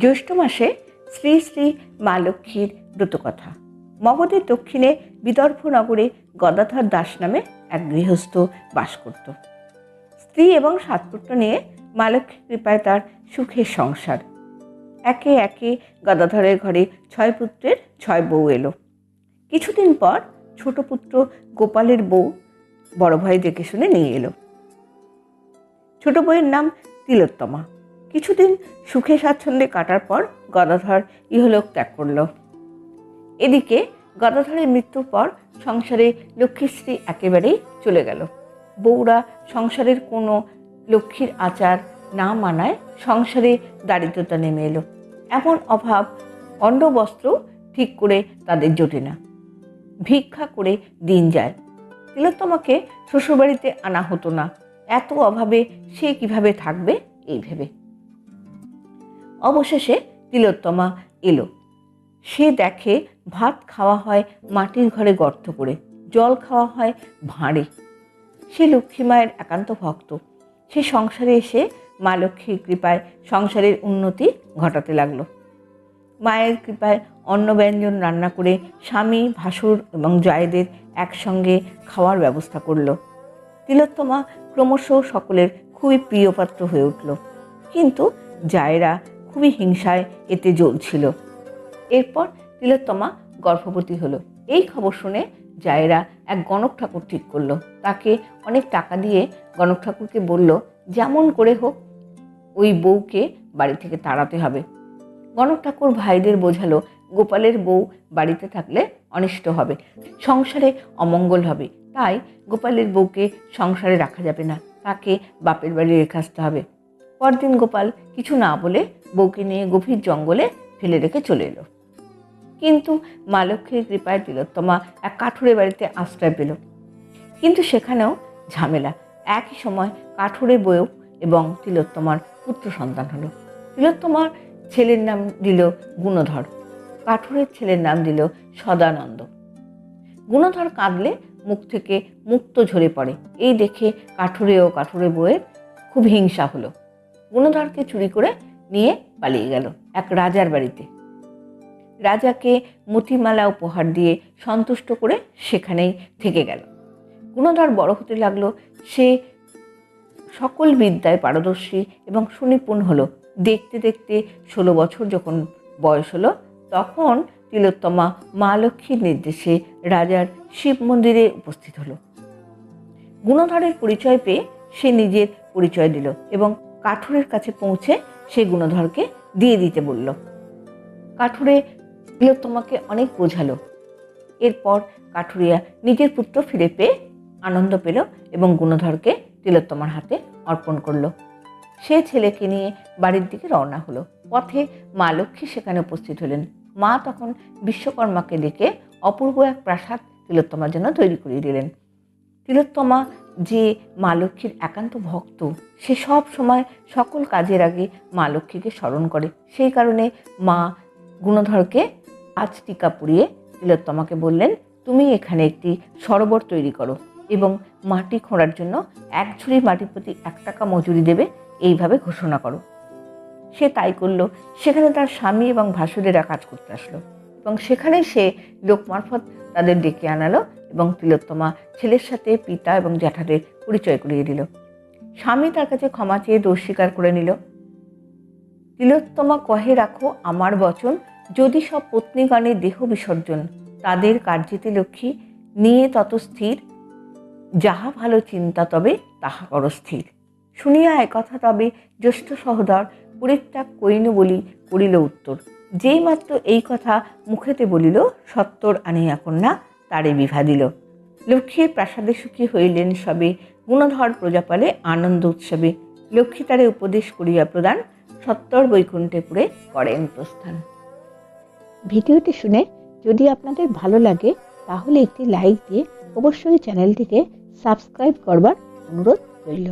জ্যৈষ্ঠ মাসে শ্রী শ্রী মা লক্ষ্মীর ব্রতকথা। মগধের দক্ষিণে বিদর্ভ নগরে গদাধর দাস নামে এক গৃহস্থ বাস করত। স্ত্রী এবং সাতপুত্র নিয়ে মা লক্ষ্মীর কৃপায় তার সুখের সংসার। একে একে গদাধরের ঘরে ছয় পুত্রের ছয় বউ এলো। কিছুদিন পর ছোট পুত্র গোপালের বউ বড় ভাই দেখে শুনে নিয়ে এলো। ছোট বউয়ের নাম তিলোত্তমা। কিছুদিন সুখে স্বাচ্ছন্দ্যে কাটার পর গদাধর ইহলোক ত্যাগ করল। এদিকে গদাধরের মৃত্যুর পর সংসারে লক্ষ্মীশ্রী একেবারেই চলে গেল। বউরা সংসারের কোনো লক্ষ্মীর আচার না মানায় সংসারে দারিদ্রতা নেমে এলো। এমন অভাব অন্ন বস্ত্র ঠিক করে তাদের জোটে না। ভিক্ষা করে দিন যায়। তিলোত্তমাকে শ্বশুরবাড়িতে আনা হতো না। এত অভাবে সে কীভাবে থাকবে এই ভেবে? অবশেষে তিলোত্তমা এলো। সে দেখে ভাত খাওয়া হয় মাটির ঘরে গর্ত করে, জল খাওয়া হয় ভাঁড়ে। সে লক্ষ্মী মায়ের একান্ত ভক্ত। সে সংসারে এসে মা লক্ষ্মীর কৃপায় সংসারের উন্নতি ঘটাতে লাগল। মায়ের কৃপায় অন্ন ব্যঞ্জন রান্না করে স্বামী, ভাসুর এবং জয়েদের একসঙ্গে খাওয়ার ব্যবস্থা করল। তিলোত্তমা ক্রমশ সকলের খুবই প্রিয়পাত্র হয়ে উঠল। কিন্তু জায়েরা খুবই হিংসায় এতে জ্বলছিল। এরপর তিলোত্তমা গর্ভবতী হলো। এই খবর শুনে জায়েরা এক গণক ঠাকুর ঠিক করল। তাকে অনেক টাকা দিয়ে গণক ঠাকুরকে বলল, যেমন করে হোক, ওই বউকে বাড়ি থেকে তাড়াতে হবে। গণক ঠাকুর ভাইদের বোঝালো, গোপালের বউ বাড়িতে থাকলে অনিষ্ট হবে, সংসারে অমঙ্গল হবে। তাই গোপালের বউকে সংসারে রাখা যাবে না। তাকে বাপের বাড়ি রেখে আসতে হবে। পরদিন গোপাল কিছু না বলে বউকে নিয়ে গভীর জঙ্গলে ফেলে রেখে চলে এলো। কিন্তু মা লক্ষ্মীর কৃপায় তিলোত্তমা এক কাঠুরে বাড়িতে আশ্রয় পেল। কিন্তু সেখানেও ঝামেলা। একই সময় কাঠুরে বয়েও এবং তিলোত্তমার পুত্র সন্তান হলো। তিলোত্তমার ছেলের নাম দিল গুণধর। কাঠুরের ছেলের নাম দিল সদানন্দ। গুণধর কাঁদলে মুখ থেকে মুক্ত ঝরে পড়ে। এই দেখে কাঠুরে ও কাঠুরে বউয়ের খুব হিংসা হলো। গুণধরকে চুরি করে নিয়ে পালিয়ে গেল এক রাজার বাড়িতে। রাজাকে মতিমালা উপহার দিয়ে সন্তুষ্ট করে সেখানেই থেকে গেল। গুণধর বড় হতে লাগল, সে সকল বিদ্যায় পারদর্শী এবং সুনিপুণ হলো। দেখতে দেখতে ষোলো বছর যখন বয়স হলো, তখন তিলোত্তমা মা লক্ষ্মীর নির্দেশে রাজার শিব মন্দিরে উপস্থিত হলো। গুণধরের পরিচয় পেয়ে সে নিজের পরিচয় দিল এবং কাঠুরের কাছে পৌঁছে সে গুণধরকে দিয়ে দিতে বলল। কাঠুরে তিলোত্তমাকে অনেক বোঝালো। এরপর কাঠুরিয়া নিজের পুত্র ফিরে পেয়ে আনন্দ পেল এবং গুণধরকে তিলোত্তমার হাতে অর্পণ করল। সে ছেলেকে নিয়ে বাড়ির দিকে রওনা হলো। পথে মা লক্ষ্মী সেখানে উপস্থিত হলেন। মা তখন বিশ্বকর্মাকে ডেকে অপূর্ব এক প্রাসাদ তিলোত্তমার জন্য তৈরি করিয়ে দিলেন। তিলোত্তমা যে মা লক্ষ্মীর একান্ত ভক্ত, সে সব সময় সকল কাজের আগে মা লক্ষ্মীকে স্মরণ করে। সেই কারণে মা গুণধরকে আজ টিকা পুড়িয়ে তিলোত্তমাকে বললেন, তুমি এখানে একটি সরোবর তৈরি করো এবং মাটি খোঁড়ার জন্য এক ঝুড়ি মাটির প্রতি এক টাকা মজুরি দেবে, এইভাবে ঘোষণা করো। সে তাই করল। সেখানে তার স্বামী এবং ভাসুরেরা কাজ করতে আসলো এবং সেখানে সে লোক মারফত তাদের ডেকে আনালো। এবং তিলোত্তমা ছেলের সাথে পিতা এবং জ্যাঠাদের পরিচয় করিয়ে দিল। স্বামী তার কাছে ক্ষমা চেয়ে দোষ স্বীকার করে নিল। তিলোত্তমা, কহে রাখো আমার বচন, যদি সব পত্নীগণের দেহ বিসর্জন, তাদের কার্যেতে লক্ষ্মী, নিয়ে তত স্থির, যাহা ভালো চিন্তা তবে তাহা কর স্থির। শুনিয়া একথা তবে জ্যেষ্ঠ সহদর পরিত্যাগ করিল বলি করিল উত্তর। যেই মাত্র এই কথা মুখেতে বলিল, সত্তর আনিয়া কন্যা তারে বিভা দিল। লক্ষ্মীর প্রাসাদে সুখী হইলেন সবে গুণধর প্রজাপালে আনন্দ উৎসবে। লক্ষ্মী তারে উপদেশ করিয়া প্রদান সত্তর বৈকুণ্ঠেপুরে করেন প্রস্থান। ভিডিওটি শুনে যদি আপনাদের ভালো লাগে, তাহলে একটি লাইক দিয়ে অবশ্যই চ্যানেলটিকে সাবস্ক্রাইব করবার অনুরোধ রইল।